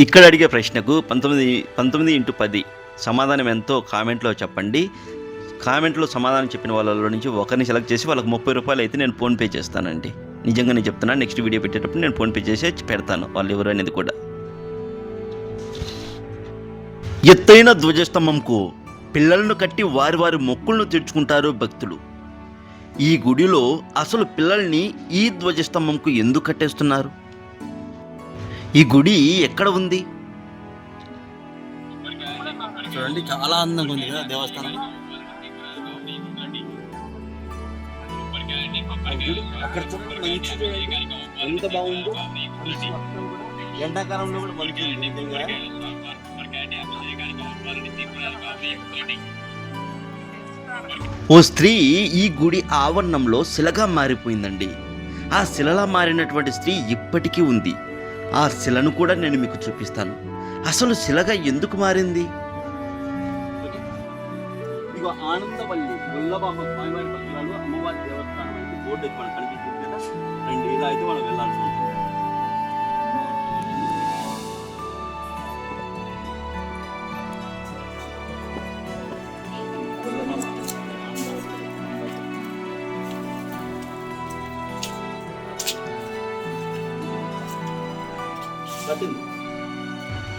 ఇక్కడ అడిగే ప్రశ్నకు పంతొమ్మిది పంతొమ్మిది ఇంటూ పది సమాధానం ఎంతో కామెంట్లో చెప్పండి. కామెంట్లో సమాధానం చెప్పిన వాళ్ళలో నుంచి ఒకరిని సెలెక్ట్ చేసి వాళ్ళకి ముప్పై రూపాయలు అయితే నేను ఫోన్పే చేస్తానండి. నిజంగా నేను చెప్తున్నాను నెక్స్ట్ వీడియో పెట్టేటప్పుడు నేను ఫోన్పే చేసి పెడతాను వాళ్ళు ఎవరు అనేది కూడా. ఎత్తైన ధ్వజస్తంభంకు పిల్లలను కట్టి వారి వారి మొక్కులను తీర్చుకుంటారు భక్తులు. ఈ గుడిలో అసలు పిల్లల్ని ఈ ధ్వజస్తంభంకు ఎందుకు కట్టేస్తున్నారు? ఈ గుడి ఎక్కడ ఉంది చూడండి చాలా అందంగా ఉంది కదా దేవస్థానం అక్కడ చూడండి మంచి చూడండి. ఎంత బాగుందో ఎండాకాలంలో కూడా మంచి. ఓ స్త్రీ ఈ గుడి ఆవరణంలో శిలగా మారిపోయిందండి ఆ శిలలా మారినటువంటి స్త్రీ ఇప్పటికీ ఉంది ఆ శిలను కూడా నేను మీకు చూపిస్తాను. అసలు శిలగా ఎందుకు మారింది? ఆనందవల్లి వల్లభామ స్వామివారి భక్తురాలు అమ్మవారి దేవస్థానం అయితే బోర్డు అయితే మనకు కనిపిస్తుంది కదా? రెండు ఇలా అయితే మనం వెళ్ళాల్సి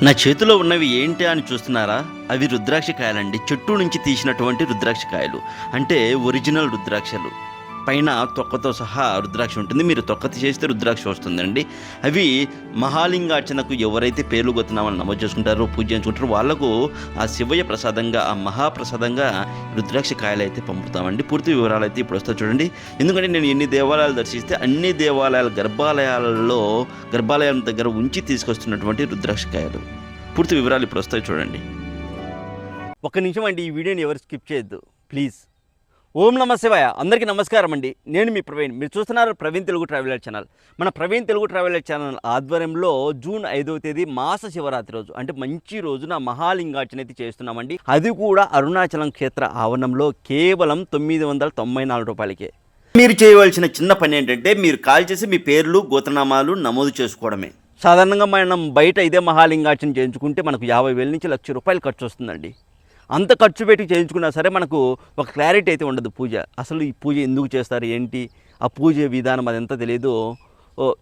నా చేతిలో ఉన్నవి ఏంటి అని చూస్తున్నారా? అవి రుద్రాక్ష కాయలండి చెట్టు నుంచి తీసినటువంటి రుద్రాక్ష కాయలు అంటే ఒరిజినల్ రుద్రాక్షలు. పైన తొక్కతో సహా రుద్రాక్ష ఉంటుంది. మీరు తొక్క తీసేస్తే రుద్రాక్ష వస్తుందండి. అవి మహాలింగార్చనకు ఎవరైతే పేర్లు గొత్తనామని నమోదు చేసుకుంటారో పూజ చేసుకుంటారో వాళ్ళకు ఆ శివయ్య ప్రసాదంగా ఆ మహాప్రసాదంగా రుద్రాక్ష కాయలు అయితే పంపుతామండి. పూర్తి వివరాలు అయితే ఇప్పుడు వస్తా చూడండి. ఎందుకంటే నేను ఎన్ని దేవాలయాలు దర్శిస్తే అన్ని దేవాలయాల గర్భాలయాలలో గర్భాలయం దగ్గర ఉంచి తీసుకొస్తున్నటువంటి రుద్రాక్ష కాయలు. పూర్తి వివరాలు ఇప్పుడు వస్తాయి చూడండి. ఒక నిమిషం అండి ఈ వీడియోని ఎవరు స్కిప్ చేయొద్దు. ప్లీజ్. ఓం నమ శివాయ. అందరికీ నమస్కారం అండి. నేను మీ ప్రవీణ్. మీరు చూస్తున్నారు ప్రవీణ్ తెలుగు ట్రావెలర్ ఛానల్. మన ప్రవీణ్ తెలుగు ట్రావెలర్ ఛానల్ ఆధ్వర్యంలో జూన్ ఐదవ తేదీ మాస శివరాత్రి రోజు అంటే మంచి రోజున మహాలింగార్చన అయితే చేస్తున్నామండి. అది కూడా అరుణాచలం క్షేత్ర ఆవరణంలో కేవలం తొమ్మిది వందల తొంభై నాలుగు రూపాయలకే. మీరు చేయవలసిన చిన్న పని ఏంటంటే మీరు కాల్ చేసి మీ పేర్లు గోత్రనామాలు నమోదు చేసుకోవడమే. సాధారణంగా మనం బయట ఇదే మహాలింగార్చన చేయించుకుంటే మనకు యాభై వేల నుంచి లక్ష రూపాయలు ఖర్చు వస్తుందండి. అంత ఖర్చు పెట్టి చేయించుకున్నా సరే మనకు ఒక క్లారిటీ అయితే ఉండదు పూజ. అసలు ఈ పూజ ఎందుకు చేస్తారు ఏంటి? ఆ పూజ విధానం అదంతా తెలియదు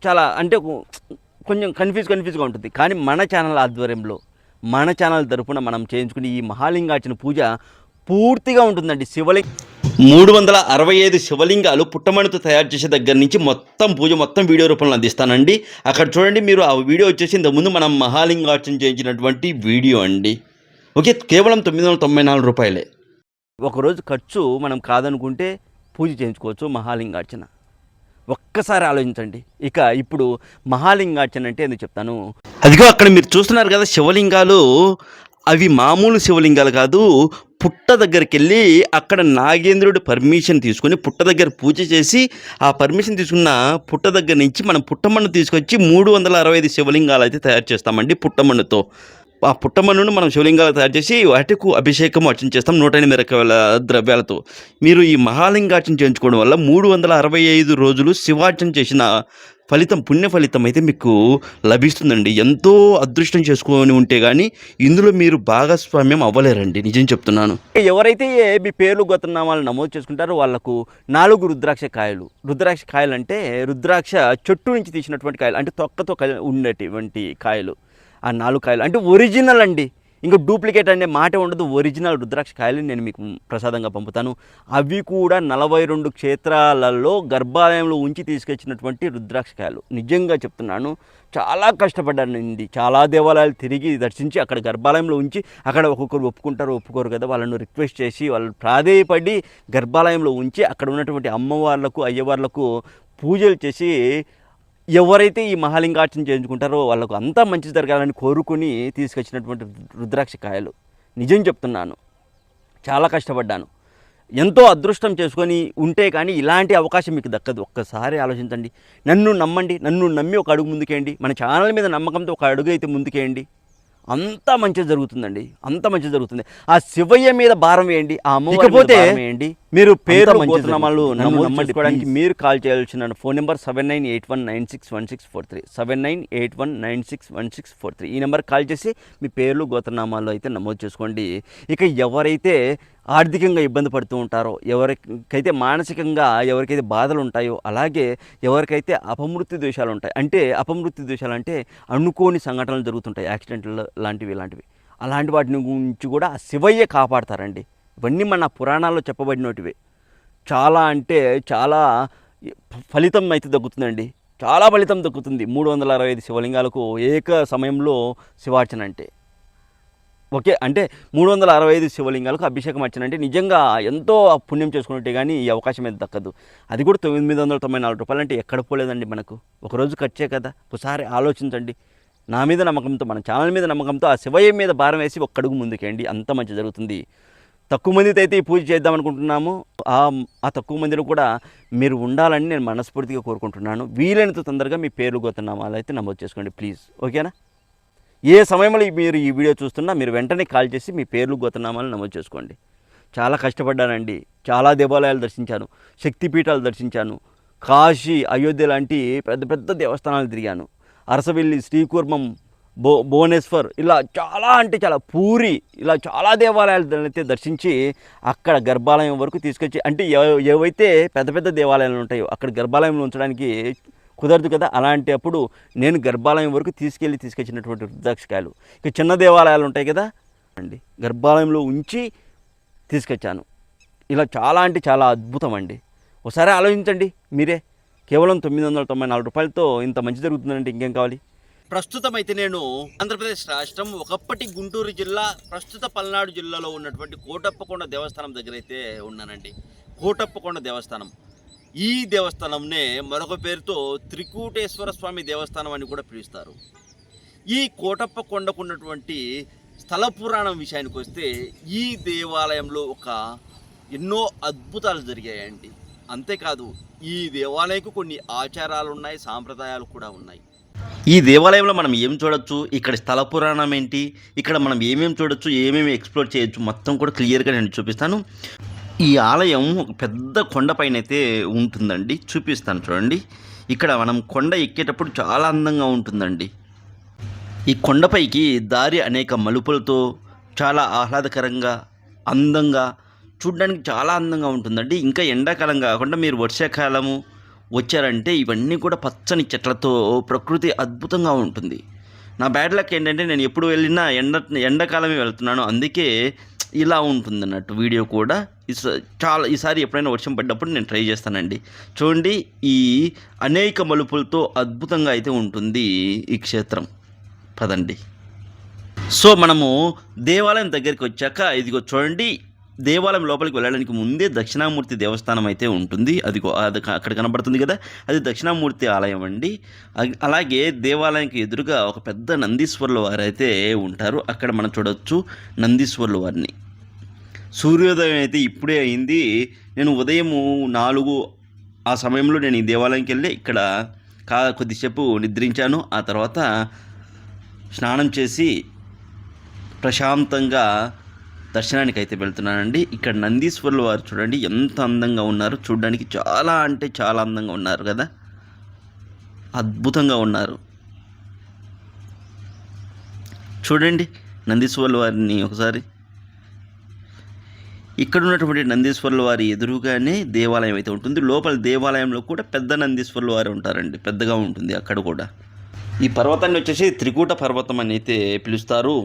చాలా అంటే కొంచెం కన్ఫ్యూజ్ కన్ఫ్యూజ్గా ఉంటుంది. కానీ మన ఛానల్ ఆధ్వర్యంలో మన ఛానల్ తరఫున మనం చేయించుకునే ఈ మహాలింగార్చన పూజ పూర్తిగా ఉంటుందండి. శివలింగ మూడు వందల అరవై ఐదు శివలింగాలు పుట్టమణితో తయారు చేసే దగ్గర నుంచి మొత్తం పూజ మొత్తం వీడియో రూపంలో అందిస్తానండి. అక్కడ చూడండి మీరు ఆ వీడియో వచ్చేసి ఇంతకుముందు మనం మహాలింగార్చన చేయించినటువంటి వీడియో అండి. ఓకే కేవలం తొమ్మిది వందల తొంభై నాలుగు రూపాయలే. ఒకరోజు ఖర్చు మనం కాదనుకుంటే పూజ చేయించుకోవచ్చు మహాలింగార్చన. ఒక్కసారి ఆలోచించండి. ఇక ఇప్పుడు మహాలింగార్చన అంటే ఎందుకు చెప్తాను? అదిగో అక్కడ మీరు చూస్తున్నారు కదా శివలింగాలు. అవి మామూలు శివలింగాలు కాదు. పుట్ట దగ్గరికి వెళ్ళి అక్కడ నాగేంద్రుడి పర్మిషన్ తీసుకొని పుట్ట దగ్గర పూజ చేసి ఆ పర్మిషన్ తీసుకున్న పుట్ట దగ్గర నుంచి మనం పుట్టమన్ను తీసుకొచ్చి మూడు వందల అరవై ఐదు శివలింగాలు అయితే తయారు చేస్తామండి పుట్టమన్నుతో. ఆ పుట్టమన్నును మనం శివలింగాలు తయారు చేసి వాటికు అభిషేకం అర్చన చేస్తాం నూట ఎనిమిది రకాల ద్రవ్యాలతో. మీరు ఈ మహాలింగార్చన చేయించుకోవడం వల్ల మూడు వందల అరవై ఐదు రోజులు శివార్చన చేసిన ఫలితం పుణ్య ఫలితం అయితే మీకు లభిస్తుందండి. ఎంతో అదృష్టం చేసుకొని ఉంటే కానీ ఇందులో మీరు భాగస్వామ్యం అవ్వలేరండి. నిజం చెప్తున్నాను. ఎవరైతే మీ పేర్లు గోత్రనామాలు నమోదు చేసుకుంటారో వాళ్ళకు నాలుగు రుద్రాక్ష కాయలు. రుద్రాక్ష కాయలు అంటే రుద్రాక్ష చెట్టు నుంచి తీసినటువంటి కాయలు అంటే తొక్కతో ఉండేటువంటి కాయలు. ఆ నాలుగు కాయలు. అంటే ఒరిజినల్ అండి. ఇంకా డూప్లికేట్ అనే మాట ఉండదు. ఒరిజినల్ రుద్రాక్ష కాయలు నేను మీకు ప్రసాదంగా పంపుతాను. అవి కూడా నలభై రెండు క్షేత్రాలలో గర్భాలయంలో ఉంచి తీసుకొచ్చినటువంటి రుద్రాక్ష కాయలు. నిజంగా చెప్తున్నాను చాలా కష్టపడ్డానండి. చాలా దేవాలయాలు తిరిగి దర్శించి అక్కడ గర్భాలయంలో ఉంచి అక్కడ ఒక్కొక్కరు ఒప్పుకుంటారు ఒప్పుకోరు కదా. వాళ్ళను రిక్వెస్ట్ చేసి వాళ్ళు ప్రాధేయపడి గర్భాలయంలో ఉంచి అక్కడ ఉన్నటువంటి అమ్మవార్లకు అయ్యవార్లకు పూజలు చేసి ఎవరైతే ఈ మహాలింగార్చన చేయించుకుంటారో వాళ్ళకు అంతా మంచి జరగాలని కోరుకుని తీసుకొచ్చినటువంటి రుద్రాక్ష కాయలు. నిజం చెప్తున్నాను. చాలా కష్టపడ్డాను. ఎంతో అదృష్టం చేసుకొని ఉంటే కానీ ఇలాంటి అవకాశం మీకు దక్కదు. ఒక్కసారి ఆలోచించండి. నన్ను నమ్మండి. నన్ను నమ్మి ఒక అడుగు ముందుకేయండి. మన ఛానల్ మీద నమ్మకంతో ఒక అడుగు అయితే ముందుకేయండి. అంత మంచి జరుగుతుందండి. అంత మంచి జరుగుతుంది. ఆ శివయ్య మీద భారం వేయండి ఆ భారం వేయండి. మీరు పేరు గోత్రనామాలు నమోదు చేసుకోవడానికి మీరు కాల్ చేయాల్సిన phone number seven nine eight one nine six one six four three. Seven nine eight one nine six one six four three. ఈ నెంబర్ కాల్ చేసి మీ పేర్లు గోత్రనామాలు అయితే నమోదు చేసుకోండి. ఇక ఎవరైతే ఆర్థికంగా ఇబ్బంది పడుతూ ఉంటారో ఎవరికైతే మానసికంగా ఎవరికైతే బాధలు ఉంటాయో అలాగే ఎవరికైతే అపమృత్యు దోషాలు ఉంటాయి అంటే అపమృత్యు దోషాలు అంటే అనుకోని సంఘటనలు జరుగుతుంటాయి యాక్సిడెంట్లు లాంటివి ఇలాంటివి. అలాంటి వాటిని గురించి కూడా శివయ్య కాపాడతారండి. ఇవన్నీ మన పురాణాల్లో చెప్పబడినటివి. చాలా అంటే చాలా ఫలితం అయితే దక్కుతుందండి. చాలా ఫలితం దక్కుతుంది. మూడు వందల అరవై ఐదు శివలింగాలకు ఏక సమయంలో శివార్చన అంటే. ఓకే అంటే మూడు వందల అరవై ఐదు శివలింగాలకు అభిషేకం అర్చన నిజంగా ఎంతో పుణ్యం చేసుకున్నట్టే కానీ ఈ అవకాశం అయితే దక్కదు. అది కూడా తొమ్మిది వందల తొంభై నాలుగు రూపాయలు అంటే ఎక్కడ పోలేదండి మనకు. ఒకరోజు ఖర్చే కదా ఒకసారి ఆలోచించండి. నా మీద నమ్మకంతో మన ఛానల్ మీద నమ్మకంతో ఆ శివయ్య మీద భారం వేసి ఒక్కడుగు ముందుకేయండి అంత మంచి జరుగుతుంది. తక్కువ మందితో అయితే ఈ పూజ చేద్దాం అనుకుంటున్నాము. ఆ ఆ తక్కువ మందిలో కూడా మీరు ఉండాలని నేను మనస్ఫూర్తిగా కోరుకుంటున్నాను. వీలైనంత తొందరగా మీ పేర్లు గోతనామాలు అయితే నమోదు చేసుకోండి ప్లీజ్. ఓకేనా? ఏ సమయంలో మీరు ఈ వీడియో చూస్తున్నా మీరు వెంటనే కాల్ చేసి మీ పేర్లు గోతనామాలు నమోదు చేసుకోండి. చాలా కష్టపడ్డానండి. చాలా దేవాలయాలు దర్శించాను. శక్తిపీఠాలు దర్శించాను. కాశీ అయోధ్య లాంటి పెద్ద పెద్ద దేవస్థానాలు తిరిగాను. అరసవెల్లి శ్రీకూర్మం భో భువనేశ్వర్ ఇలా చాలా అంటే చాలా పూరి ఇలా చాలా దేవాలయాలు అయితే దర్శించి అక్కడ గర్భాలయం వరకు తీసుకొచ్చి అంటే ఏవైతే పెద్ద పెద్ద దేవాలయాలు ఉంటాయో అక్కడ గర్భాలయంలో ఉంచడానికి కుదరదు కదా? అలాంటి అప్పుడు నేను గర్భాలయం వరకు తీసుకెళ్ళి తీసుకొచ్చినటువంటి రుద్రాక్షకాయలు ఇక చిన్న దేవాలయాలు ఉంటాయి కదా? అండి గర్భాలయంలో ఉంచి తీసుకొచ్చాను. ఇలా చాలా అంటే చాలా అద్భుతం అండి ఒకసారి ఆలోచించండి మీరే. కేవలం తొమ్మిది వందల తొంభై నాలుగు రూపాయలతో ఇంత మంచి జరుగుతుందంటే ఇంకేం కావాలి? ప్రస్తుతం అయితే నేను ఆంధ్రప్రదేశ్ రాష్ట్రం ఒకప్పటి గుంటూరు జిల్లా ప్రస్తుత పల్నాడు జిల్లాలో ఉన్నటువంటి కోటప్పకొండ దేవస్థానం దగ్గర అయితే ఉన్నానండి. కోటప్పకొండ దేవస్థానం. ఈ దేవస్థానంనే మరొక పేరుతో త్రికూటేశ్వర స్వామి దేవస్థానం అని కూడా పిలుస్తారు. ఈ కోటప్ప కొండకు ఉన్నటువంటి స్థల పురాణం విషయానికి వస్తే ఈ దేవాలయంలో ఒక ఎన్నో అద్భుతాలు జరిగాయండి. అంతేకాదు ఈ దేవాలయంకు కొన్ని ఆచారాలు ఉన్నాయి సాంప్రదాయాలు కూడా ఉన్నాయి. ఈ దేవాలయంలో మనం ఏం చూడొచ్చు? ఇక్కడ స్థల పురాణం ఏంటి? ఇక్కడ మనం ఏమేమి చూడొచ్చు? ఏమేమి ఎక్స్ప్లోర్ చేయొచ్చు? మొత్తం కూడా క్లియర్గా నేను చూపిస్తాను. ఈ ఆలయం ఒక పెద్ద కొండపైన అయితే ఉంటుందండి. చూపిస్తాను చూడండి. ఇక్కడ మనం కొండ ఎక్కేటప్పుడు చాలా అందంగా ఉంటుందండి. ఈ కొండపైకి దారి అనేక మలుపులతో చాలా ఆహ్లాదకరంగా అందంగా చూడడానికి చాలా అందంగా ఉంటుందండి. ఇంకా ఎండాకాలం కాకుండా మీరు వర్షాకాలము వచ్చారంటే ఇవన్నీ కూడా పచ్చని చెట్లతో ప్రకృతి అద్భుతంగా ఉంటుంది. నా బ్యాడ్ లక్ ఏంటంటే నేను ఎప్పుడు వెళ్ళినా ఎండ ఎండాకాలమే వెళ్తున్నాను. అందుకే ఇలా ఉంటుంది అన్నట్టు వీడియో కూడా. చాలా ఈసారి ఎప్పుడైనా వర్షం పడ్డప్పుడు నేను ట్రై చేస్తానండి. చూడండి ఈ అనేక మలుపులతో అద్భుతంగా అయితే ఉంటుంది ఈ క్షేత్రం. పదండి. సో మనము దేవాలయం దగ్గరికి వచ్చాక ఇదిగో చూడండి దేవాలయం లోపలికి వెళ్ళడానికి ముందే దక్షిణామూర్తి దేవస్థానం అయితే ఉంటుంది. అదిగో అది అక్కడ కనబడుతుంది కదా అది దక్షిణామూర్తి ఆలయం అండి. అ- అలాగే దేవాలయంకి ఎదురుగా ఒక పెద్ద నందీశ్వరుల వారు అయితే ఉంటారు. అక్కడ మనం చూడొచ్చు నందీశ్వరుల వారిని. సూర్యోదయం అయితే ఇప్పుడే అయింది. నేను ఉదయము నాలుగు ఆ సమయంలో నేను ఈ దేవాలయంకి వెళ్ళి ఇక్కడ కా కొద్దిసేపు నిద్రించాను. ఆ తర్వాత స్నానం చేసి ప్రశాంతంగా దర్శనానికి అయితే వెళ్తున్నానండి. ఇక్కడ నందీశ్వరుల వారు చూడండి ఎంత అందంగా ఉన్నారు. చూడడానికి చాలా అంటే చాలా అందంగా ఉన్నారు కదా. అద్భుతంగా ఉన్నారు. చూడండి నందీశ్వరుల వారిని ఒకసారి. ఇక్కడ ఉన్నటువంటి నందీశ్వరుల వారి ఎదురుగానే దేవాలయం అయితే ఉంటుంది. లోపల దేవాలయంలో కూడా పెద్ద నందీశ్వరుల వారు ఉంటారండి. పెద్దగా ఉంటుంది అక్కడ కూడా. ఈ పర్వతాన్ని వచ్చేసి త్రికూట పర్వతం అని అయితే పిలుస్తారు.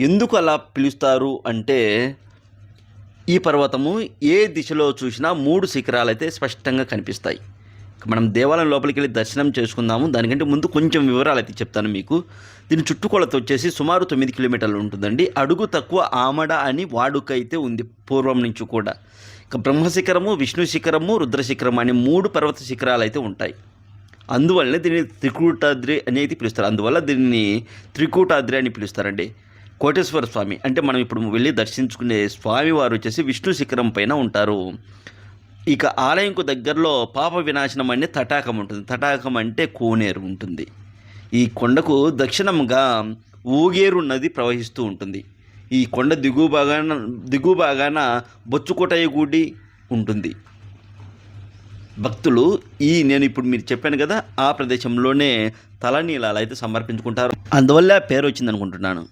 ఎందుకు అలా పిలుస్తారు అంటే ఈ పర్వతము ఏ దిశలో చూసినా మూడు శిఖరాలు అయితే స్పష్టంగా కనిపిస్తాయి. మనం దేవాలయం లోపలికి వెళ్ళి దర్శనం చేసుకుందాము. దానికంటే ముందు కొంచెం వివరాలు అయితే చెప్తాను మీకు. దీని చుట్టుకొలత వచ్చేసి సుమారు తొమ్మిది కిలోమీటర్లు ఉంటుందండి. అడుగు తక్కువ ఆమడ అని వాడుక అయితే ఉంది పూర్వం నుంచి కూడా. ఇక బ్రహ్మశిఖరము విష్ణు శిఖరము రుద్రశిఖరం అనే మూడు పర్వత శిఖరాలు అయితే ఉంటాయి. అందువల్లనే దీన్ని త్రికూటాద్రి అనేది పిలుస్తారు. అందువల్ల దీన్ని త్రికూటాద్రి అని పిలుస్తారండి. కోటేశ్వర స్వామి అంటే మనం ఇప్పుడు వెళ్ళి దర్శించుకునే స్వామి వారు వచ్చేసి విష్ణు శిఖరం పైన ఉంటారు. ఇక ఆలయంకు దగ్గరలో పాప వినాశనం అనే తటాకం ఉంటుంది. తటాకం అంటే కోనేరు ఉంటుంది. ఈ కొండకు దక్షిణంగా ఊగేరు నది ప్రవహిస్తూ ఉంటుంది. ఈ కొండ దిగువ భాగాన దిగువ భాగాన బొచ్చుకోటయ్య గుడి ఉంటుంది. భక్తులు ఈ నేను ఇప్పుడు మీరు చెప్పాను కదా ఆ ప్రదేశంలోనే తలనీలాలు అయితే సమర్పించుకుంటారు. అందువల్ల పేరు వచ్చింది అనుకుంటున్నాను.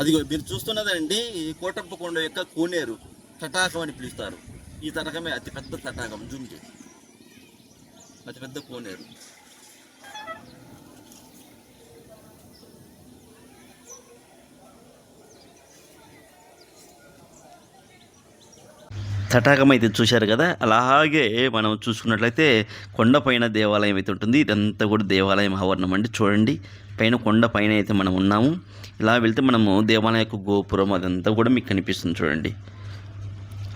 అది మీరు చూస్తున్నదండి ఈ కోటప్ప కొండ యొక్క కోనేరు తటాకం అని పిలుస్తారు. ఈ తటకమే అతిపెద్ద తటాకం జుంజు. అతిపెద్ద కోనేరు. తటాకం అయితే చూశారు కదా? అలాగే మనం చూసుకున్నట్లయితే కొండపైన దేవాలయం అయితే ఉంటుంది. ఇదంతా కూడా దేవాలయం ఆవరణం అండి. చూడండి పైన కొండ పైన అయితే మనం ఉన్నాము. ఇలా వెళ్తే మనము దేవాలయం యొక్క గోపురం అదంతా కూడా మీకు కనిపిస్తుంది చూడండి.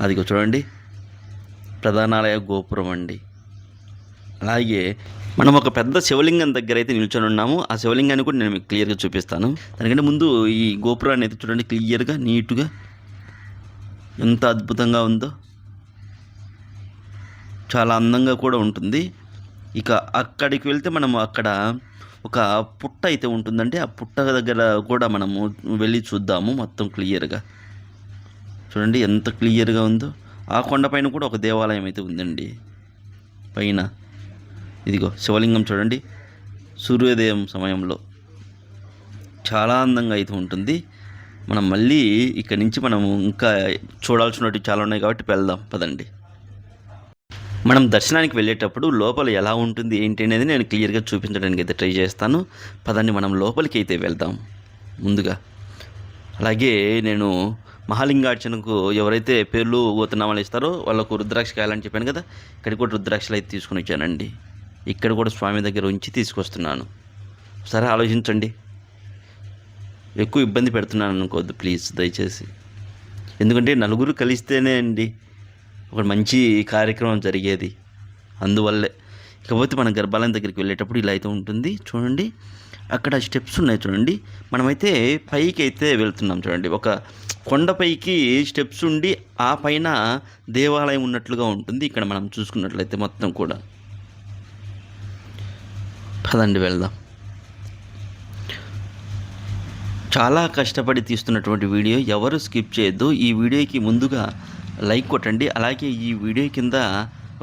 అదిగో చూడండి. ప్రధానాలయ గోపురం అండి. అలాగే మనం ఒక పెద్ద శివలింగం దగ్గర అయితే నిల్చొని ఉన్నాము. ఆ శివలింగాన్ని కూడా నేను మీకు క్లియర్గా చూపిస్తాను. దానికంటే ముందు ఈ గోపురాన్ని అయితే చూడండి క్లియర్గా నీట్గా ఎంత అద్భుతంగా ఉందో. చాలా అందంగా కూడా ఉంటుంది. ఇక అక్కడికి వెళ్తే మనం అక్కడ ఒక పుట్ట అయితే ఉంటుందంటే ఆ పుట్ట దగ్గర కూడా మనము వెళ్ళి చూద్దాము మొత్తం క్లియర్గా. చూడండి ఎంత క్లియర్గా ఉందో. ఆ కొండపైన కూడా ఒక దేవాలయం అయితే ఉందండి. పైన. ఇదిగో శివలింగం చూడండి. సూర్యోదయం సమయంలో చాలా అందంగా అయితే ఉంటుంది. మనం మళ్ళీ ఇక్కడి నుంచి మనము ఇంకా చూడాల్సినవి చాలా ఉన్నాయి కాబట్టి వెళ్దాం పదండి. మనం దర్శనానికి వెళ్ళేటప్పుడు లోపల ఎలా ఉంటుంది ఏంటి అనేది నేను క్లియర్గా చూపించడానికి అయితే ట్రై చేస్తాను. పదండి మనం లోపలికి అయితే వెళ్దాం ముందుగా. అలాగే నేను మహాలింగార్చనకు ఎవరైతే పేర్లు ఊతనామాలు ఇస్తారో వాళ్ళకు రుద్రాక్ష కాయాలని చెప్పాను కదా ఇక్కడికి కూడా రుద్రాక్షలు అయితే తీసుకుని వచ్చానండి. ఇక్కడ కూడా స్వామి దగ్గర ఉంచి తీసుకొస్తున్నాను. సరే ఆలోచించండి. ఎక్కువ ఇబ్బంది పెడుతున్నాను అనుకోవద్దు ప్లీజ్ దయచేసి. ఎందుకంటే నలుగురు కలిస్తేనే అండి ఒక మంచి కార్యక్రమం జరిగేది. అందువల్లే. ఇకపోతే మన గర్భాలయం దగ్గరికి వెళ్ళేటప్పుడు ఇలా అయితే ఉంటుంది చూడండి. అక్కడ స్టెప్స్ ఉన్నాయి చూడండి. మనమైతే పైకి అయితే వెళ్తున్నాం చూడండి. ఒక కొండపైకి స్టెప్స్ ఉండి ఆ పైన దేవాలయం ఉన్నట్లుగా ఉంటుంది. ఇక్కడ మనం చూసుకున్నట్లయితే మొత్తం కూడా. పదండి వెళ్దాం. చాలా కష్టపడి తీస్తున్నటువంటి వీడియో ఎవరు స్కిప్ చేయొద్దు. ఈ వీడియోకి ముందుగా లైక్ కొట్టండి. అలాగే ఈ వీడియో కింద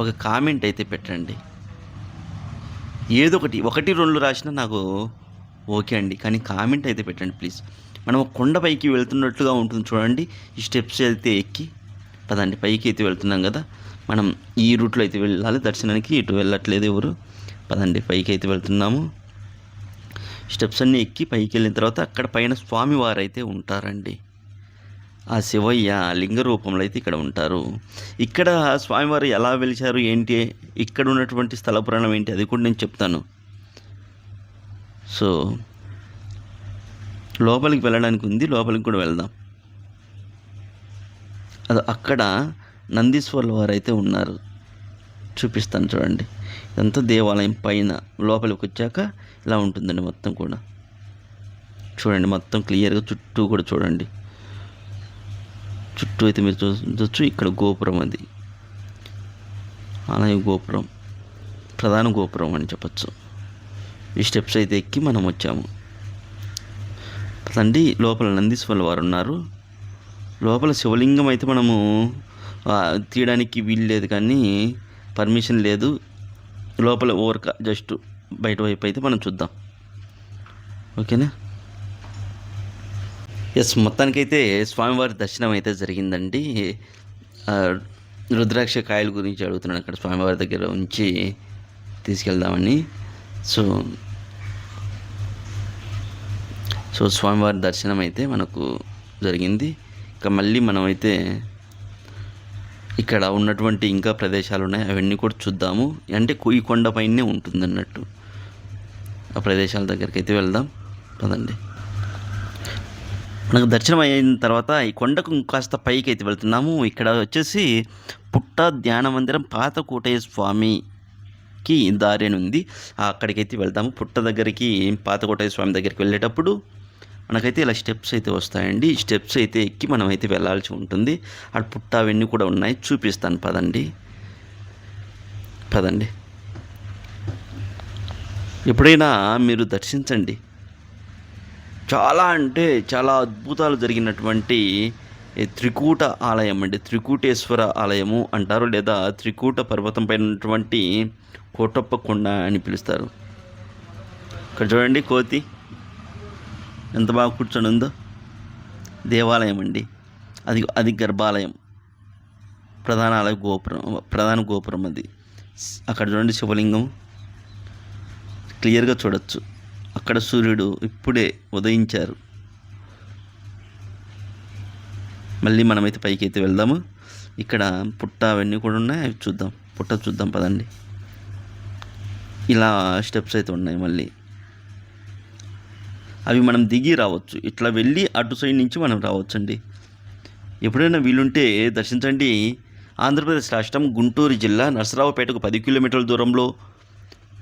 ఒక కామెంట్ అయితే పెట్టండి. ఏదో ఒకటి ఒకటి రెండు రాసినా నాకు ఓకే అండి. కానీ కామెంట్ అయితే పెట్టండి ప్లీజ్. మనం కొండపైకి కొండ పైకి వెళ్తున్నట్లుగా ఉంటుంది చూడండి. ఈ స్టెప్స్ అయితే ఎక్కి పదండి పైకి అయితే వెళ్తున్నాం కదా. మనం ఈ రూట్లో అయితే వెళ్ళాలి దర్శనానికి ఇటు వెళ్ళట్లేదు ఎవరు. పదండి పైకి అయితే వెళ్తున్నాము. స్టెప్స్ అన్నీ ఎక్కి పైకి వెళ్ళిన తర్వాత అక్కడ పైన స్వామివారు అయితే ఉంటారండి. ఆ శివయ్య లింగ రూపంలో అయితే ఇక్కడ ఉంటారు. ఇక్కడ స్వామివారు ఎలా వెలిచారు ఏంటి ఇక్కడ ఉన్నటువంటి స్థల పురాణం ఏంటి అది కూడా నేను చెప్తాను. సో లోపలికి వెళ్ళడానికి ఉంది లోపలికి కూడా వెళ్దాం. అది అక్కడ నందీశ్వర్ల వారు అయితే ఉన్నారు. చూపిస్తాను చూడండి. ఇదంతా దేవాలయం పైన లోపలికి వచ్చాక ఇలా ఉంటుందండి మొత్తం కూడా. చూడండి మొత్తం క్లియర్గా చుట్టూ కూడా చూడండి. చుట్టూ అయితే మీరు చూడొచ్చు ఇక్కడ గోపురం అది. ఆలయ గోపురం ప్రధాన గోపురం అని చెప్పచ్చు. ఈ స్టెప్స్ అయితే ఎక్కి మనం వచ్చాము. తండ్రి లోపల నందీశ్వరుల వారు ఉన్నారు లోపల శివలింగం అయితే మనము తీయడానికి వీలు లేదు కానీ పర్మిషన్ లేదు. లోపల ఓవర్క జస్ట్ బయట వైపు అయితే మనం చూద్దాం. ఓకేనా? ఎస్ మొత్తానికైతే స్వామివారి దర్శనం అయితే జరిగిందండి. రుద్రాక్ష కాయల గురించి అడుగుతున్నాను అక్కడ స్వామివారి దగ్గర ఉంచి తీసుకెళ్దామని. సో సో స్వామివారి దర్శనం అయితే మనకు జరిగింది. ఇంకా మళ్ళీ మనమైతే ఇక్కడ ఉన్నటువంటి ఇంకా ప్రదేశాలు ఉన్నాయి అవన్నీ కూడా చూద్దాము. అంటే ఈ కొండ పైనే ఉంటుంది అన్నట్టు ఆ ప్రదేశాల దగ్గరికి అయితే వెళ్దాం. పదండి. మనకు దర్శనం అయిన తర్వాత ఈ కొండకు కాస్త పైకి అయితే వెళ్తున్నాము. ఇక్కడ వచ్చేసి పుట్ట ధ్యాన మందిరం పాత కోటయ్య స్వామికి దారి అని ఉంది. అక్కడికైతే వెళ్తాము పుట్ట దగ్గరికి పాత కోటయ్య స్వామి దగ్గరికి వెళ్ళేటప్పుడు మనకైతే ఇలా స్టెప్స్ అయితే వస్తాయండి. ఈ స్టెప్స్ అయితే ఎక్కి మనం అయితే వెళ్ళాల్సి ఉంటుంది. అక్కడ పుట్ట అవన్నీ కూడా ఉన్నాయి. చూపిస్తాను. పదండి. పదండి. ఎప్పుడైనా మీరు దర్శించండి. చాలా అంటే చాలా అద్భుతాలు జరిగినటువంటి త్రికూట ఆలయం అండి. త్రికూటేశ్వర ఆలయము అంటారు లేదా త్రికూట పర్వతం పైన ఉన్నటువంటి కోటప్ప కొండ అని పిలుస్తారు. ఇక్కడ చూడండి కోతి. ఎంత బాగా కూర్చొని ఉందో. దేవాలయం అండి. అది అది గర్భాలయం. ప్రధాన ఆలయ గోపురం ప్రధాన గోపురం అది. అక్కడ చూడండి శివలింగం. క్లియర్గా చూడొచ్చు. అక్కడ సూర్యుడు ఇప్పుడే ఉదయించారు. మళ్ళీ మనమైతే పైకి అయితే వెళ్దాము. ఇక్కడ పుట్ట అవన్నీ కూడా ఉన్నాయి. అవి చూద్దాం. పుట్ట చూద్దాం పదండి. ఇలా స్టెప్స్ అయితే ఉన్నాయి మళ్ళీ. అవి మనం దిగి రావచ్చు. ఇట్లా వెళ్ళి అటు సైడ్ నుంచి మనం రావచ్చండి. ఎప్పుడైనా వీలుంటే దర్శించండి. ఆంధ్రప్రదేశ్ రాష్ట్రం గుంటూరు జిల్లా నరసరావుపేటకు పది కిలోమీటర్ల దూరంలో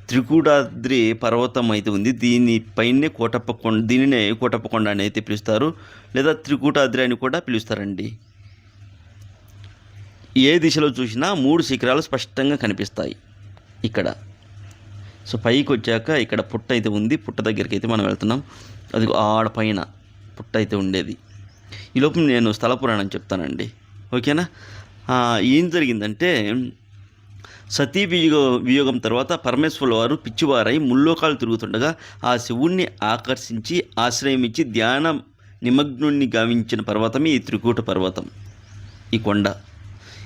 త్రికూటాద్రి పర్వతం అయితే ఉంది. దీనిపైనే కోటప్ప కొండ దీనినే కోటప్ప కొండ అని అయితే పిలుస్తారు. లేదా త్రికూటాద్రి అని కూడా పిలుస్తారండి. ఏ దిశలో చూసినా మూడు శిఖరాలు స్పష్టంగా కనిపిస్తాయి ఇక్కడ. సో పైకి వచ్చాక ఇక్కడ పుట్ట అయితే ఉంది. పుట్ట దగ్గరికి అయితే మనం వెళ్తున్నాం. అది ఆడ పైన పుట్ట అయితే ఉండేది. ఈ లోపం నేను స్థల పురాణం చెప్తానండి. ఓకేనా? ఏం జరిగిందంటే సతీ వియోగ వియోగం తర్వాత పరమేశ్వరుల వారు పిచ్చివారై ముల్లోకాలు తిరుగుతుండగా ఆ శివుణ్ణి ఆకర్షించి ఆశ్రయమిచ్చి ధ్యాన నిమగ్నుణ్ణి గావించిన పర్వతమే ఈ త్రికూట పర్వతం ఈ కొండ.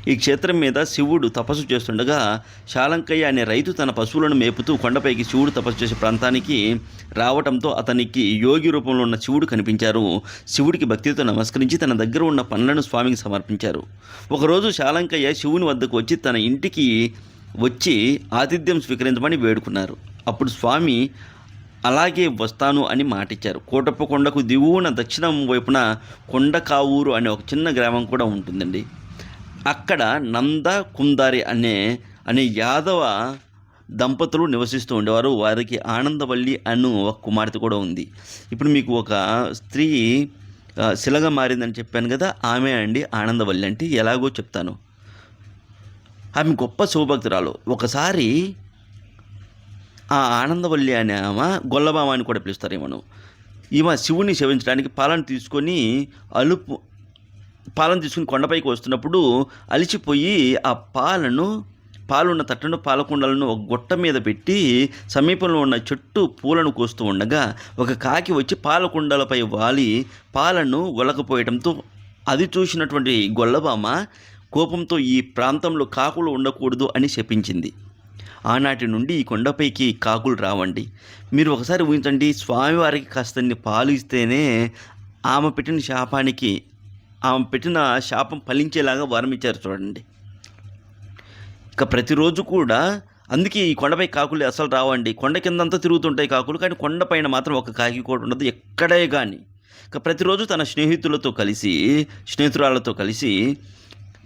ఈ క్షేత్రం మీద శివుడు తపస్సు చేస్తుండగా శాలంకయ్య అనే రైతు తన పశువులను మేపుతూ కొండపైకి శివుడు తపస్సు చేసే ప్రాంతానికి రావటంతో అతనికి యోగి రూపంలో ఉన్న శివుడు కనిపించారు. శివుడికి భక్తితో నమస్కరించి తన దగ్గర ఉన్న పనులను స్వామికి సమర్పించారు. ఒకరోజు శాలంకయ్య శివుని వద్దకు వచ్చి తన ఇంటికి వచ్చి ఆతిథ్యం స్వీకరించమని వేడుకున్నారు. అప్పుడు స్వామి అలాగే వస్తాను అని మాటిచ్చారు. కోటప్ప కొండకు దిగువన దక్షిణం వైపున కొండకావూరు అనే ఒక చిన్న గ్రామం కూడా ఉంటుందండి. అక్కడ నంద కుందారి అనే అనే యాదవ దంపతులు నివసిస్తూ ఉండేవారు. వారికి ఆనందవల్లి అను ఒక కుమార్తె కూడా ఉంది. ఇప్పుడు మీకు ఒక స్త్రీ శిలగా మారిందని చెప్పాను కదా ఆమె అండి ఆనందవల్లి అంటే ఎలాగో చెప్తాను. ఆమె గొప్ప శివభక్తురాలు. ఒకసారి ఆ ఆనందవల్లి అనే ఆమె గొల్లబామ అని కూడా పిలుస్తారు ఏమను ఈమె శివుని సేవించడానికి పాలను తీసుకొని అలుపు పాలను తీసుకుని కొండపైకి వస్తున్నప్పుడు అలిచిపోయి ఆ పాలను పాలున్న తట్టను పాలకుండలను ఒక గుట్ట మీద పెట్టి సమీపంలో ఉన్న చెట్టు పూలను కోస్తూ ఉండగా ఒక కాకి వచ్చి పాలకుండలపై వాలి పాలను ఒలకపోయడంతో అది చూసినటువంటి గొల్లబామ కోపంతో ఈ ప్రాంతంలో కాకులు ఉండకూడదు అని శపించింది. ఆనాటి నుండి ఈ కొండపైకి కాకులు రావండి. మీరు ఒకసారి ఊహించండి స్వామివారికి కాస్తన్ని పాలు ఇస్తేనే ఆమె పెట్టిన శాపానికి ఆమె పెట్టిన శాపం ఫలించేలాగా వరం ఇచ్చారు చూడండి. ఇక ప్రతిరోజు కూడా అందుకే ఈ కొండపై కాకులు అసలు రావండి. కొండ కిందంతా తిరుగుతుంటాయి కాకులు కానీ కొండపైన మాత్రం ఒక కాకి కూడా ఉండదు ఎక్కడే కానీ ఇక ప్రతిరోజు తన స్నేహితులతో కలిసి స్నేహితురాలతో కలిసి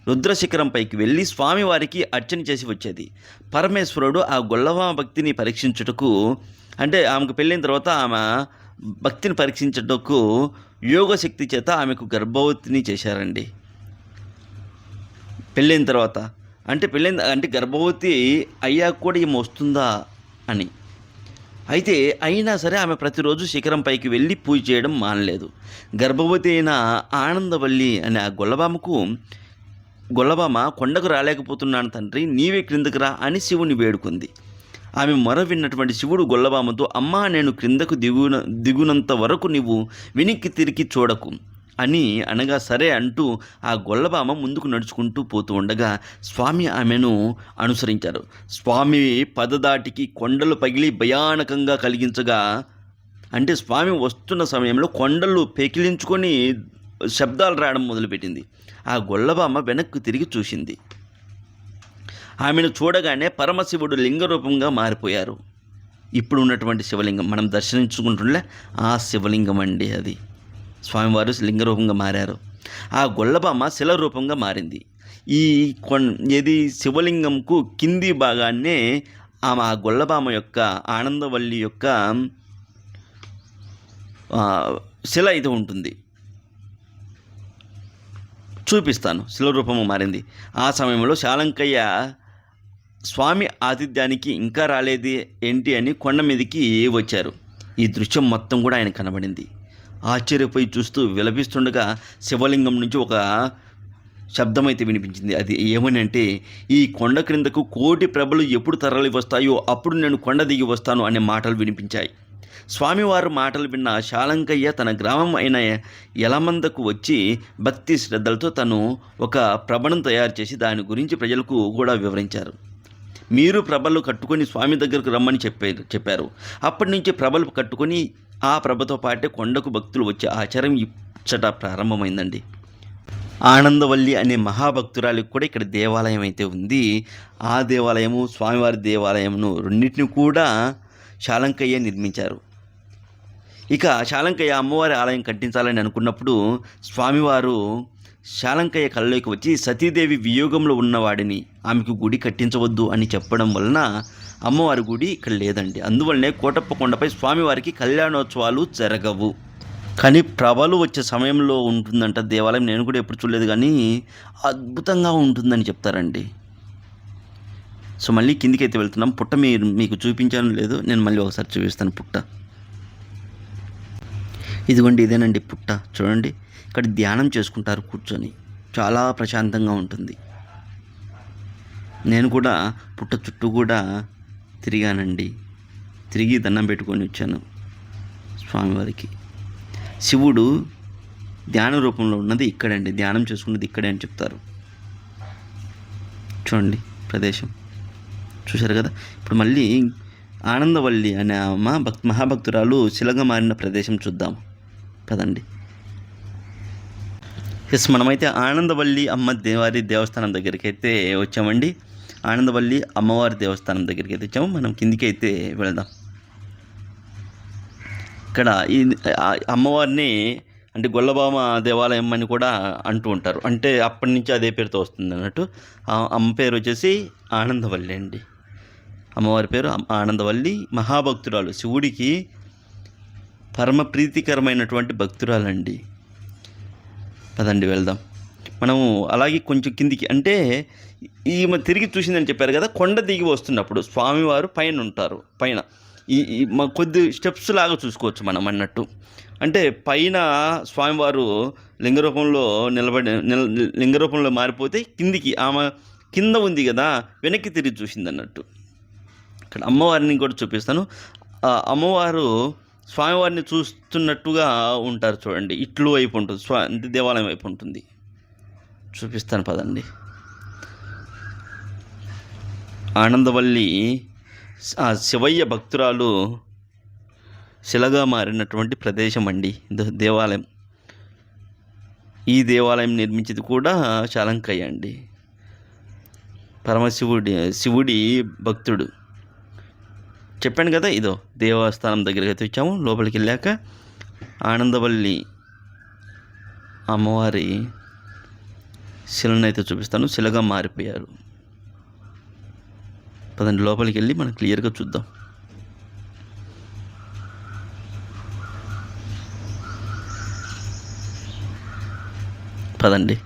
రుద్రశిఖరంపైకి వెళ్ళి స్వామివారికి అర్చన చేసి వచ్చేది. పరమేశ్వరుడు ఆ గొల్లవామ భక్తిని పరీక్షించుటకు అంటే ఆమెకు పెళ్ళిన తర్వాత ఆమె భక్తిని పరీక్షించటకు యోగశక్తి చేత ఆమెకు గర్భవతిని చేశారండి. పెళ్ళైన తర్వాత. అంటే పెళ్ళైన అంటే గర్భవతి అయ్యాక కూడా ఈమె వస్తుందా అని. అయితే అయినా సరే ఆమె ప్రతిరోజు శిఖరం పైకి వెళ్ళి పూజ చేయడం మానలేదు. గర్భవతి అయిన ఆనందవల్లి అనే ఆ గొల్లబామకు గొల్లబామ కొండకు రాలేకపోతున్నాను తండ్రి నీవే క్రిందకు రా అని శివుని వేడుకుంది. ఆమె మొర విన్నటువంటి శివుడు గొల్లబామతో అమ్మా నేను క్రిందకు దిగున దిగునంత వరకు నీవు వెనక్కి తిరిగి చూడకు అని అనగా సరే అంటూ ఆ గొల్లబామ ముందుకు నడుచుకుంటూ పోతూ ఉండగా స్వామి ఆమెను అనుసరించారు. స్వామి పదదాటికి కొండలు పగిలి భయానకంగా కలిగించగా అంటే స్వామి వస్తున్న సమయంలో కొండలు పెకిలించుకొని శబ్దాలు రావడం మొదలుపెట్టింది. ఆ గొల్లబామ వెనక్కు తిరిగి చూసింది. ఆమెను చూడగానే పరమశివుడు లింగ రూపంగా మారిపోయారు. ఇప్పుడు ఉన్నటువంటి శివలింగం మనం దర్శించుకుంటుండే ఆ శివలింగం అండి అది. స్వామివారు లింగ రూపంగా మారారు. ఆ గొల్లబామ శిల రూపంగా మారింది. ఈ కొన్ ఏది శివలింగంకు కింది భాగాన్నే ఆమె ఆ గొల్లబామ యొక్క ఆనందవల్లి యొక్క శిల అయితే ఉంటుంది. చూపిస్తాను. శిల రూపము మారింది. ఆ సమయంలో శాలంకయ్య స్వామి ఆతిథ్యానికి ఇంకా రాలేది ఏంటి అని కొండ మీదకి వచ్చారు. ఈ దృశ్యం మొత్తం కూడా ఆయన కనబడింది. ఆశ్చర్యపోయి చూస్తూ విలపిస్తుండగా శివలింగం నుంచి ఒక శబ్దం అయితే వినిపించింది. అది ఏమని అంటే ఈ కొండ క్రిందకు కోటి ప్రభలు ఎప్పుడు తరలి వస్తాయో అప్పుడు నేను కొండ దిగి వస్తాను అనే మాటలు వినిపించాయి. స్వామివారు మాటలు విన్న శాలంకయ్య తన గ్రామం అయిన యలమందకు వచ్చి భక్తి శ్రద్ధలతో తను ఒక ప్రభను తయారు చేసి దాని గురించి ప్రజలకు కూడా వివరించారు. మీరు ప్రభలు కట్టుకొని స్వామి దగ్గరకు రమ్మని చెప్పారు చెప్పారు. అప్పటి నుంచి ప్రభలు కట్టుకొని ఆ ప్రభతో పాటే కొండకు భక్తులు వచ్చే ఆచారం ఇచ్చట ప్రారంభమైందండి. ఆనందవల్లి అనే మహాభక్తురాలికి కూడా ఇక్కడ దేవాలయం అయితే ఉంది. ఆ దేవాలయము స్వామివారి దేవాలయమును రెండింటిని కూడా శాలంకయ్య నిర్మించారు. ఇక శాలంకయ్య అమ్మవారి ఆలయం కట్టించాలని అనుకున్నప్పుడు స్వామివారు శాలంకయ్య కళ్ళలోకి వచ్చి సతీదేవి వియోగంలో ఉన్నవాడిని ఆమెకు గుడి కట్టించవద్దు అని చెప్పడం వలన అమ్మవారి గుడి ఇక్కడ లేదండి. అందువల్లనే కోటప్ప కొండపై స్వామివారికి కళ్యాణోత్సవాలు జరగవు. కానీ ప్రభలు వచ్చే సమయంలో ఉంటుందంట దేవాలయం. నేను కూడా ఎప్పుడు చూడలేదు కానీ అద్భుతంగా ఉంటుందని చెప్తారండి. సో మళ్ళీ కిందికి అయితే వెళ్తున్నాం. పుట్ట మీరు మీకు చూపించాను లేదు నేను మళ్ళీ ఒకసారి చూపిస్తాను పుట్ట. ఇదిగోండి ఇదేనండి పుట్ట. చూడండి. ఇక్కడ ధ్యానం చేసుకుంటారు కూర్చొని. చాలా ప్రశాంతంగా ఉంటుంది. నేను కూడా పుట్ట చుట్టూ కూడా తిరిగానండి. తిరిగి దండం పెట్టుకొని వచ్చాను స్వామివారికి. శివుడు ధ్యాన రూపంలో ఉన్నది ఇక్కడండి. ధ్యానం చేసుకున్నది ఇక్కడే అని చెప్తారు. చూడండి ప్రదేశం. చూశారు కదా? ఇప్పుడు మళ్ళీ ఆనందవల్లి అనే అమ్మ భక్ మహాభక్తురాలు శిలగా మారిన ప్రదేశం చూద్దాం. కదండి ఎస్ మనమైతే ఆనందవల్లి అమ్మ దేవారి దేవస్థానం దగ్గరికి అయితే వచ్చామండి. ఆనందవల్లి అమ్మవారి దేవస్థానం దగ్గరికి అయితే వచ్చాము. మనం కిందికి అయితే వెళదాం. ఇక్కడ ఈ అమ్మవారిని అంటే గొల్లబామ దేవాలయం అని కూడా అంటూ ఉంటారు. అంటే అప్పటి నుంచి అదే పేరుతో వస్తుంది అన్నట్టు. అమ్మ పేరు వచ్చేసి ఆనందవల్లి అండి. అమ్మవారి పేరు ఆనందవల్లి. మహాభక్తురాలు. శివుడికి పరమ ప్రీతికరమైనటువంటి భక్తురాలండి. పదండి వెళ్దాం. మనము అలాగే కొంచెం కిందికి అంటే ఈమె తిరిగి చూసిందని చెప్పారు కదా కొండ దిగి వస్తున్నప్పుడు స్వామివారు పైన ఉంటారు పైన. ఈ మా కొద్ది స్టెప్స్ లాగా చూసుకోవచ్చు మనం అన్నట్టు. అంటే పైన స్వామివారు లింగరూపంలో నిలబడి నిల లింగరూపంలో మారిపోతే కిందికి ఆమె కింద ఉంది కదా వెనక్కి తిరిగి చూసింది అన్నట్టు. ఇక్కడ అమ్మవారిని కూడా చూపిస్తాను. అమ్మవారు స్వామివారిని చూస్తున్నట్టుగా ఉంటారు చూడండి. ఇట్లు వైపు ఉంటుంది. స్వా దేవాలయం వైపు ఉంటుంది. చూపిస్తాను పదండి. ఆనందవల్లి ఆ శివయ్య భక్తురాలు శిలగా మారినటువంటి ప్రదేశం అండి. ద- దేవాలయం. ఈ దేవాలయం నిర్మించింది కూడా చాలంకయ్య అండి. పరమశివుడి శివుడి భక్తుడు. చెప్పాను కదా ఇదో దేవస్థానం దగ్గరికి అయితే వచ్చాము లోపలికి వెళ్ళాక ఆనందవల్లి అమ్మవారి శిలను అయితే చూపిస్తాను శిలగా మారిపోయారు. పదండి లోపలికి వెళ్ళి మనం క్లియర్గా చూద్దాం. పదండి.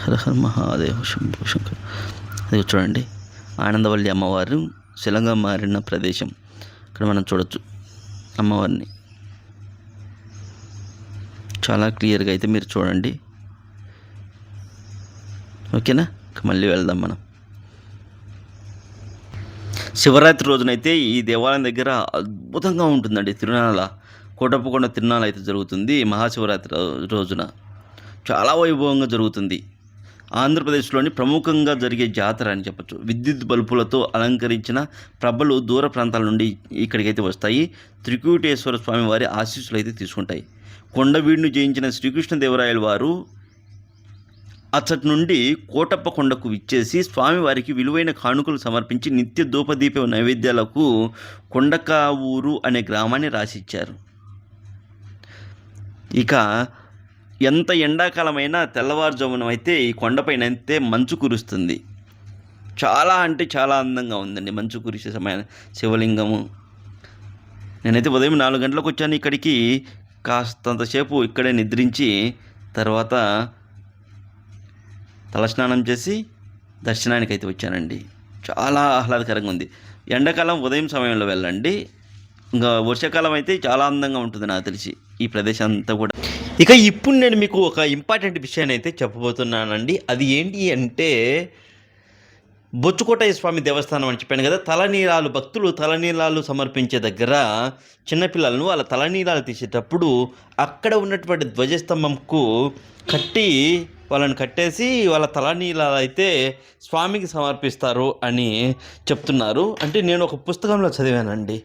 హర హర మహాదేవ శంభు శంకర్. అది చూడండి ఆనందవల్లి అమ్మవారు శిలంగా మారిన ప్రదేశం. ఇక్కడ మనం చూడొచ్చు అమ్మవారిని. చాలా క్లియర్గా అయితే మీరు చూడండి. ఓకేనా? మళ్ళీ వెళ్దాం మనం. శివరాత్రి రోజునైతే ఈ దేవాలయం దగ్గర అద్భుతంగా ఉంటుందండి తిరునాళ కోటప్పకొండ తిరునాళ అయితే జరుగుతుంది మహాశివరాత్రి రోజున. చాలా వైభవంగా జరుగుతుంది. ఆంధ్రప్రదేశ్లోని ప్రముఖంగా జరిగే జాతర అని చెప్పచ్చు. విద్యుత్ బల్బులతో అలంకరించిన ప్రభలు దూర ప్రాంతాల నుండి ఇక్కడికైతే వస్తాయి. త్రికూటేశ్వర స్వామి వారి ఆశీస్సులు అయితే తీసుకుంటాయి. కొండవీడును జయించిన శ్రీకృష్ణదేవరాయల వారు అచ్చటి నుండి కోటప్ప కొండకు విచ్చేసి స్వామివారికి విలువైన కానుకలు సమర్పించి నిత్య దూపదీప నైవేద్యాలకు కొండకావూరు అనే గ్రామాన్ని రాసిచ్చారు. ఇక ఎంత ఎండాకాలమైనా తెల్లవారుజామున అయితే ఈ కొండపైన అయితే మంచు కురుస్తుంది. చాలా అంటే చాలా అందంగా ఉందండి మంచు కురిసే సమయం శివలింగము. నేనైతే ఉదయం నాలుగు గంటలకు వచ్చాను ఇక్కడికి. కాస్తంతసేపు ఇక్కడే నిద్రించి తర్వాత తలస్నానం చేసి దర్శనానికి అయితే వచ్చానండి. చాలా ఆహ్లాదకరంగా ఉంది. ఎండాకాలం ఉదయం సమయంలో వెళ్ళండి. ఇంకా వర్షాకాలం అయితే చాలా అందంగా ఉంటుంది నాకు తెలిసి. ఈ ప్రదేశం అంతా కూడా ఇక ఇప్పుడు నేను మీకు ఒక ఇంపార్టెంట్ విషయాన్ని అయితే చెప్పబోతున్నానండి. అది ఏంటి అంటే బొచ్చుకోటయ్య స్వామి దేవస్థానం అని చెప్పాను కదా తలనీలాలు భక్తులు తలనీలాలు సమర్పించే దగ్గర చిన్నపిల్లలను వాళ్ళ తలనీలాలు తీసేటప్పుడు అక్కడ ఉన్నటువంటి ధ్వజస్తంభంకు కట్టి వాళ్ళని కట్టేసి వాళ్ళ తలనీలాలు అయితే స్వామికి సమర్పిస్తారు అని చెప్తున్నారు. అంటే నేను ఒక పుస్తకంలో చదివానండి.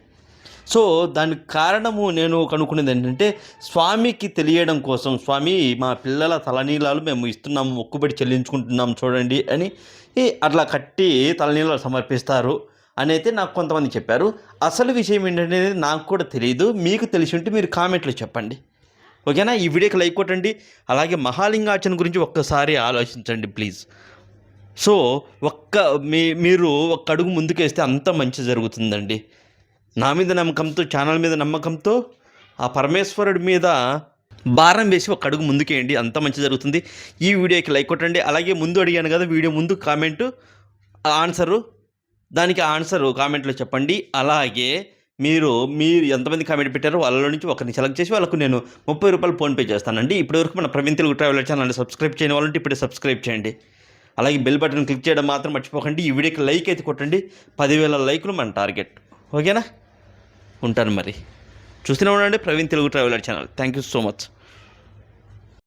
సో దానికి కారణము నేను కనుక్కునేది ఏంటంటే స్వామికి తెలియడం కోసం స్వామి మా పిల్లల తలనీలాలు మేము ఇస్తున్నాము మొక్కుబడి చెల్లించుకుంటున్నాం చూడండి అని అట్లా కట్టి తలనీలాలు సమర్పిస్తారు అని అయితే నాకు కొంతమంది చెప్పారు. అసలు విషయం ఏంటంటే నాకు కూడా తెలియదు మీకు తెలిసి ఉంటే మీరు కామెంట్లో చెప్పండి. ఓకేనా? ఈ వీడియోకి లైక్ కొట్టండి. అలాగే మహాలింగార్చన గురించి ఒక్కసారి ఆలోచించండి ప్లీజ్. సో ఒక్క మీ మీరు ఒక్క అడుగు ముందుకేస్తే అంత మంచి జరుగుతుందండి. నా మీద నమ్మకంతో ఛానల్ మీద నమ్మకంతో ఆ పరమేశ్వరుడి మీద భారం వేసి ఒక అడుగు ముందుకేయండి. అంత మంచి జరుగుతుంది. ఈ వీడియోకి లైక్ కొట్టండి. అలాగే ముందు అడిగాను కదా వీడియో ముందు కామెంటు ఆన్సరు దానికి ఆన్సరు కామెంట్లో చెప్పండి. అలాగే మీరు మీరు ఎంతమంది కామెంట్ పెట్టారో వాళ్ళలో నుంచి ఒకరిని సెలెక్ట్ చేసి వాళ్ళకు నేను ముప్పై రూపాయలు ఫోన్పే చేస్తానండి. ఇప్పటివరకు మన ప్రవీణ్ తెలుగు ట్రావెల్ ఛానల్ని సబ్స్క్రైబ్ చేయని వాళ్ళంటే ఇప్పుడే సబ్స్క్రైబ్ చేయండి. అలాగే బెల్ బటన్ క్లిక్ చేయడం మాత్రం మర్చిపోకండి. ఈ వీడియోకి లైక్ అయితే కొట్టండి. పదివేల లైకులు మన టార్గెట్. ఓకేనా? ఉంటాను మరి. చూస్తూనే ఉండండి Praveen Telugu traveler channel. Thank you so much